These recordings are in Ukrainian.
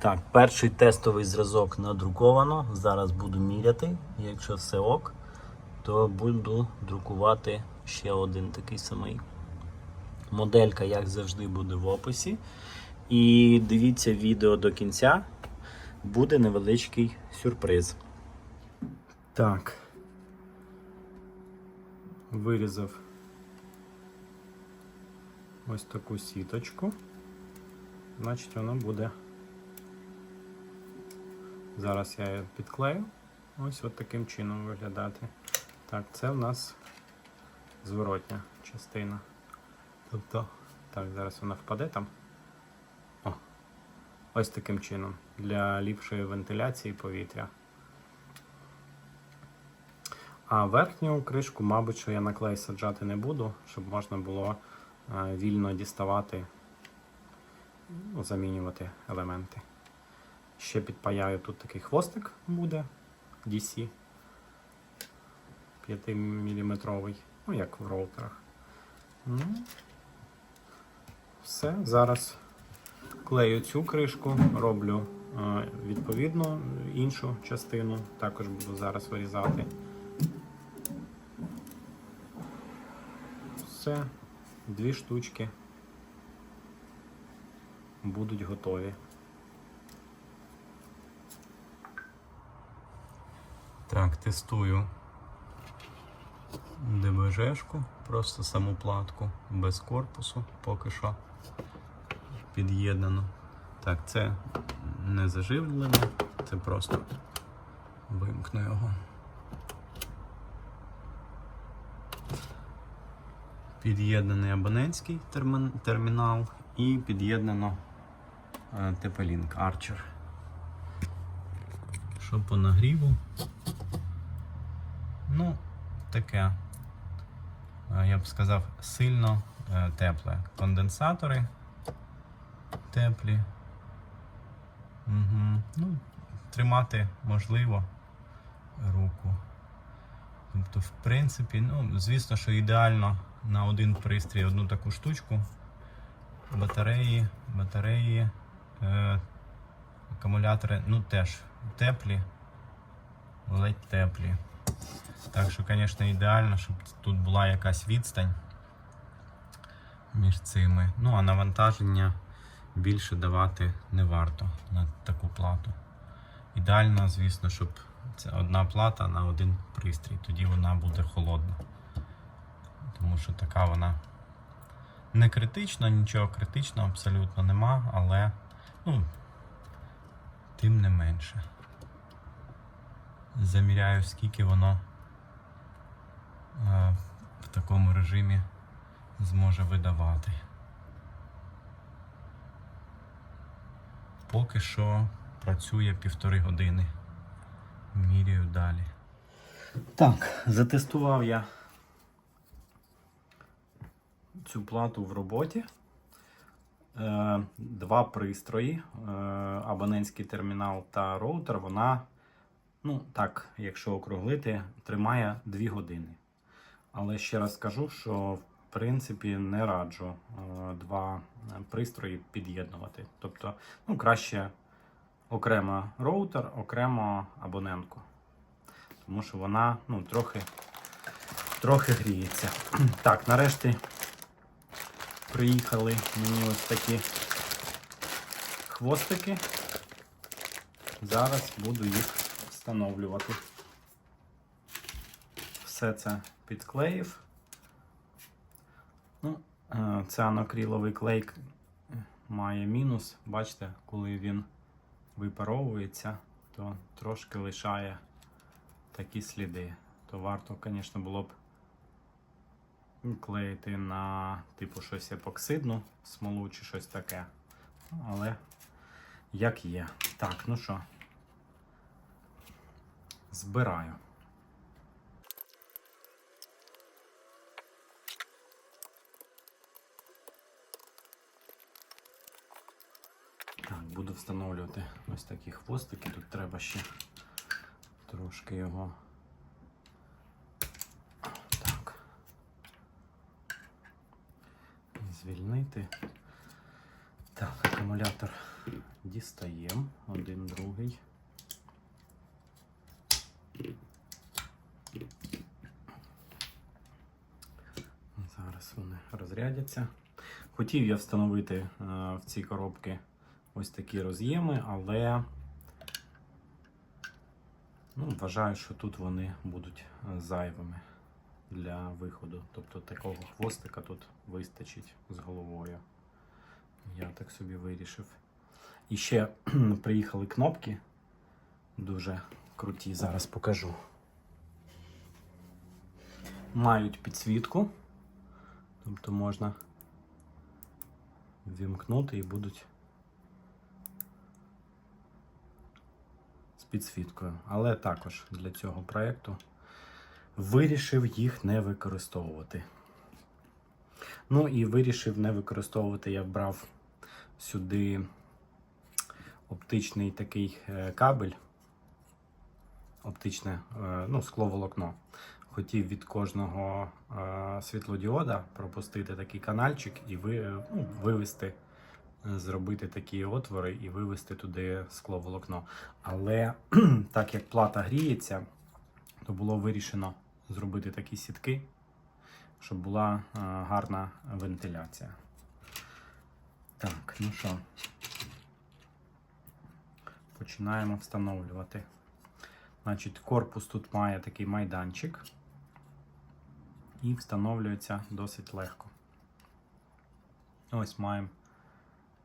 Так, перший тестовий зразок надруковано. Зараз буду міряти. Якщо все ок, то буду друкувати ще один такий самий. Моделька, як завжди, буде в описі. І дивіться відео до кінця. Буде невеличкий сюрприз. Так. Вирізав ось таку сіточку. Значить, воно буде. Зараз я її підклею. Ось от таким чином виглядати. Так, це в нас зворотня частина. Тобто, так, зараз вона впаде там. О, ось таким чином. Для ліпшої вентиляції повітря. А верхню кришку, мабуть, що я на клей саджати не буду, щоб можна було е, вільно діставати, ну, замінювати елементи. Ще підпаяю тут такий хвостик буде DC 5 мм, ну як в роутерах. Ну, все, зараз клею цю кришку, роблю е, відповідно іншу частину, також буду зараз вирізати. Все, дві штучки будуть готові. Так, тестую ДБЖшку, просто саму платку без корпусу поки що під'єднано. Так, це не заживлене, це просто вимкну його. Під'єднаний абонентський термін- термінал і під'єднано е, TP-Link Archer. Що по нагріву? Ну, таке, е, я б сказав, сильно е, тепле. Конденсатори теплі. Угу. Ну, тримати можливо руку. Тобто, в принципі, ну, звісно, що ідеально на один пристрій одну таку штучку. Батареї, батареї, е, акумулятори, ну теж теплі, ледь теплі. Так що, звісно, ідеально, щоб тут була якась відстань між цими. Ну, а навантаження більше давати не варто на таку плату. Ідеально, звісно, щоб це одна плата на один пристрій, тоді вона буде холодна. Тому що така вона не критична, нічого критичного абсолютно нема, але ну, тим не менше. Заміряю, скільки воно в такому режимі зможе видавати. Поки що працює півтори години. Міряю далі. Так, затестував я цю плату в роботі. Е, Два пристрої, е, абонентський термінал та роутер, вона, ну так, якщо округлити, тримає 2 години. Але ще раз скажу, що в принципі не раджу е, два пристрої під'єднувати. Тобто, ну, краще окремо роутер, окремо абонентку. Тому що вона ну, трохи, трохи гріється. Так, нарешті приїхали мені ось такі хвостики. Зараз буду їх встановлювати. Все це підклеїв. Ну, е, це анакриловий клей має мінус. Бачите, коли він випаровується, то трошки лишає такі сліди. То варто, звісно, було б клеїти на типу щось епоксидну смолу чи щось таке. Але як є. Так, ну що, збираю. Так, буду встановлювати ось такі хвостики. Тут треба ще трошки його. Так. Звільнити. Так, акумулятор Дістаємо один другий. Зараз вони розрядяться. Хотів я встановити е, в ці коробки ось такі роз'єми, але ну, вважаю, що тут вони будуть е, зайвими для виходу. Тобто такого хвостика тут вистачить з головою. Я так собі вирішив. І ще приїхали кнопки. Дуже круті, зараз покажу. Мають підсвітку. Тобто можна вімкнути і будуть підсвіткою. Але також для цього проєкту вирішив їх не використовувати. Ну і вирішив не використовувати, я брав сюди оптичний такий е, кабель, оптичне е, ну, скловолокно. Хотів від кожного е, світлодіода пропустити такий канальчик і ви, ну, вивести, зробити такі отвори і вивести туди скловолокно. Але так як плата гріється, то було вирішено зробити такі сітки, щоб була е, гарна вентиляція. Так, ну що, починаємо встановлювати. Значить, корпус тут має такий майданчик і встановлюється досить легко. Ось маємо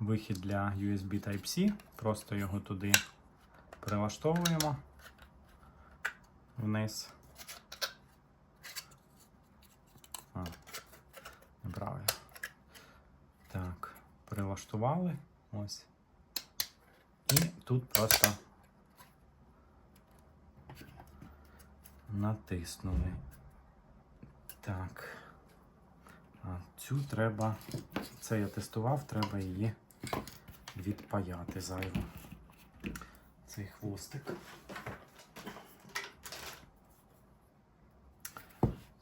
вихід для USB Type-C, просто його туди прилаштовуємо вниз. А, неправильно. Так, прилаштували. Ось. І тут просто натиснули. Так. А цю треба. Це я тестував, треба її відпаяти зайво. Цей хвостик.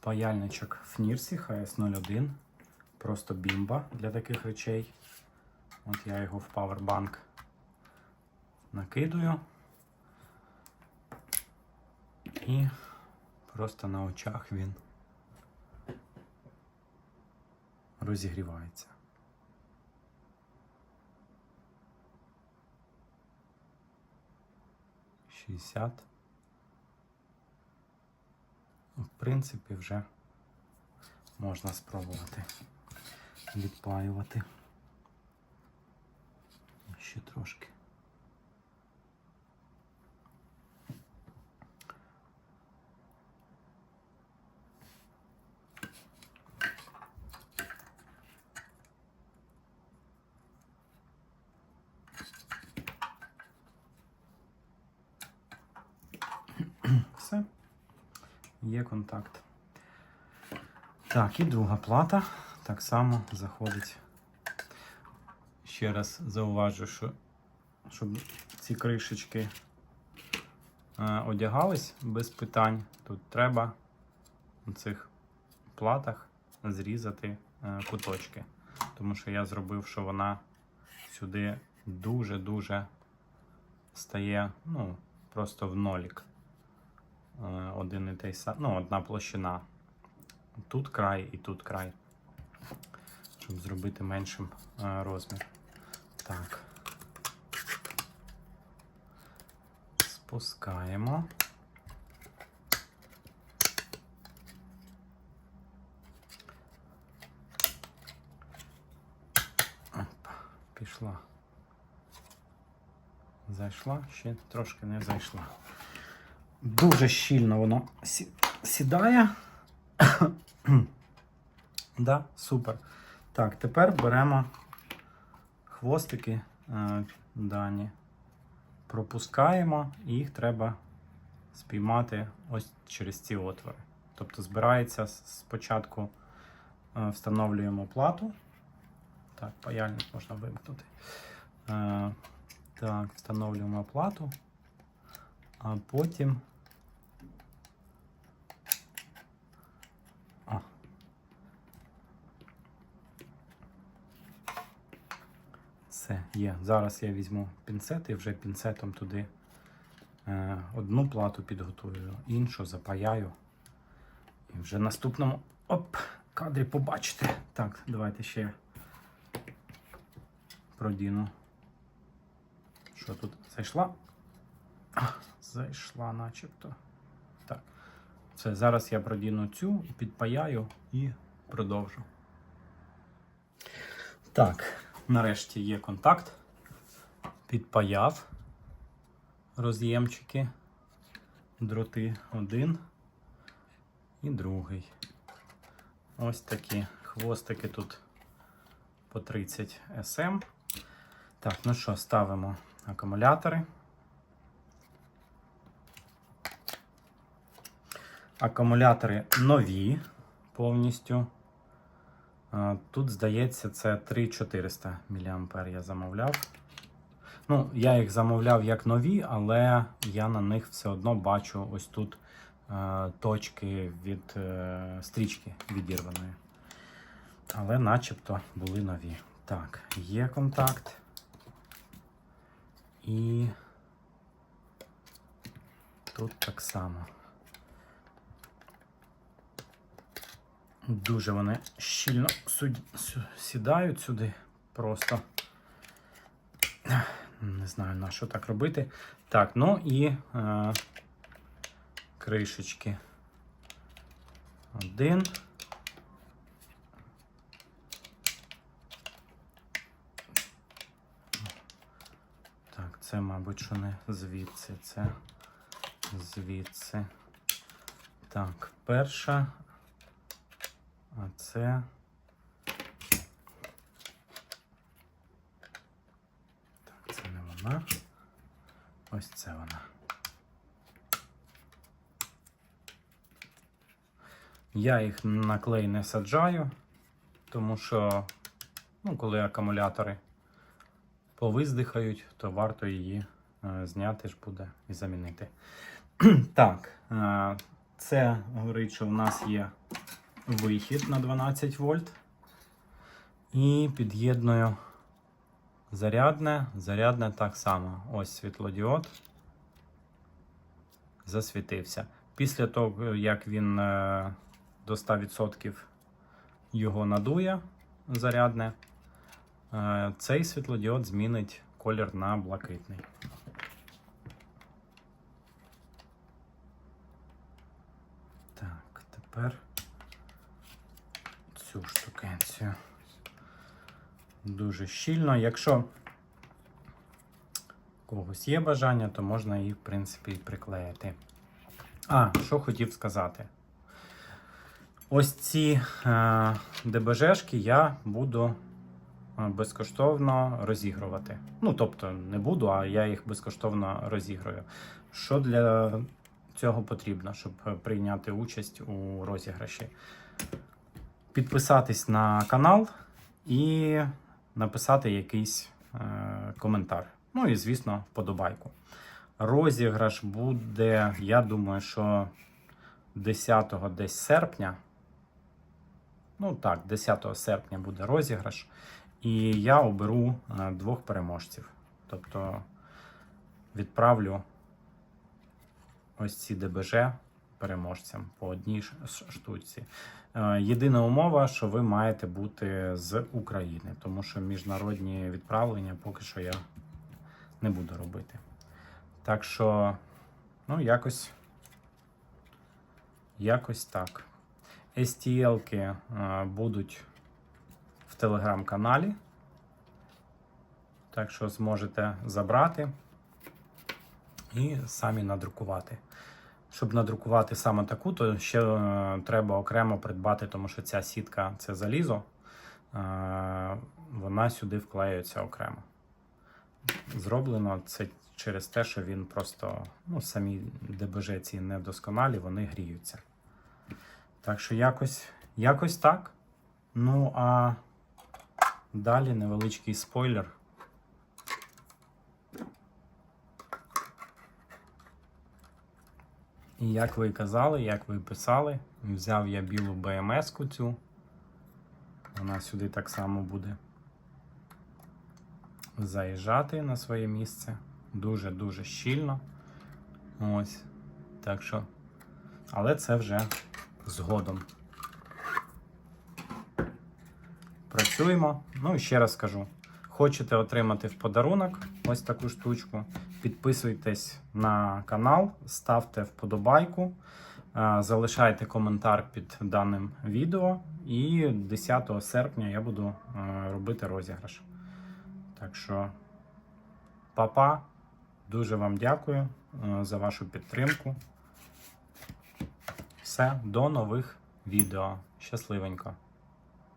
Паяльничок Фнірсі HS01. Просто бімба для таких речей. От я його в Powerbank накидую. І просто на очах він розігрівається. Шістдесят. В принципі, вже можна спробувати відпаювати. Ще трошки. Все. Є контакт. Так, і друга плата так само заходить. Ще раз зауважу, що щоб ці кришечки е, одягались без питань, тут треба на цих платах зрізати е, куточки. Тому що я зробив, що вона сюди дуже-дуже стає, ну, просто в нолік. Е, один і той сам, ну, одна площина. Тут край і тут край. Щоб зробити меншим е, розмір. Так. Спускаємо. Опа, пішла. Зайшла, ще трошки не зайшла. Дуже щільно воно сідає. да, супер. Так, тепер беремо хвостики е, дані, пропускаємо і їх треба спіймати ось через ці отвори. Тобто збирається спочатку е, встановлюємо плату. Так, паяльник можна вимкнути. Е, так, встановлюємо плату, а потім. Все, є. Зараз я візьму пінцет і вже пінцетом туди е, одну плату підготую, іншу запаяю. І вже наступному оп, кадрі побачите. Так, давайте ще продіну. Що тут зайшла? Зайшла начебто. Так. Це зараз я продіну цю, підпаяю і продовжу. Так, нарешті є контакт. Підпаяв роз'ємчики, дроти один і другий. Ось такі хвостики тут по 30 см. Так, ну що, ставимо акумулятори. Акумулятори нові повністю. Тут, здається, це 3400 мА я замовляв. Ну, я їх замовляв як нові, але я на них все одно бачу ось тут е, точки від е, стрічки відірваної. Але начебто були нові. Так, є контакт. І тут так само. Дуже вони щільно сідають сюди. Просто не знаю на що так робити. Так, ну і е, кришечки. Один. Так, це, мабуть, що не звідси, це звідси. Так, перша. А це. Так, це не вона. Ось це вона. Я їх на клей не саджаю, тому що, ну, коли акумулятори повиздихають, то варто її е, зняти ж буде і замінити. так, е, це говорить, що в нас є вихід на 12 вольт. І під'єдную зарядне. Зарядне так само. Ось світлодіод. Засвітився. Після того, як він е, до 100% його надує зарядне, е, цей світлодіод змінить колір на блакитний. Так, тепер цю штукенцію. Дуже щільно. Якщо у когось є бажання, то можна її, в принципі, і приклеїти. А, що хотів сказати. Ось ці е, ДБЖшки я буду е, безкоштовно розігрувати. Ну, тобто, не буду, а я їх безкоштовно розіграю. Що для цього потрібно, щоб прийняти участь у розіграші? Підписатись на канал і написати якийсь е, коментар. Ну і, звісно, вподобайку. Розіграш буде, я думаю, що 10 десь серпня. Ну так, 10 серпня буде розіграш. І я оберу е, двох переможців. Тобто відправлю ось ці ДБЖ переможцям по одній штуці. Е, Єдина умова, що ви маєте бути з України, тому що міжнародні відправлення поки що я не буду робити. Так що, ну, якось, якось так. STL-ки е, будуть в телеграм-каналі. Так що зможете забрати і самі надрукувати. Щоб надрукувати саме таку, то ще е, треба окремо придбати, тому що ця сітка це залізо, е, вона сюди вклеюється окремо. Зроблено це через те, що він просто ну, самі ДБЖ ці недосконалі, вони гріються. Так що якось, якось так. Ну а далі невеличкий спойлер. І як ви казали, як ви писали, взяв я білу БМС-ку цю. Вона сюди так само буде заїжджати на своє місце дуже-дуже щільно. Ось. Так що. Але це вже згодом. Працюємо. Ну і ще раз скажу: хочете отримати в подарунок ось таку штучку. Підписуйтесь на канал, ставте вподобайку, е, залишайте коментар під даним відео. І 10 серпня я буду е, робити розіграш. Так що, папа, дуже вам дякую е, за вашу підтримку. Все, до нових відео. Щасливенько!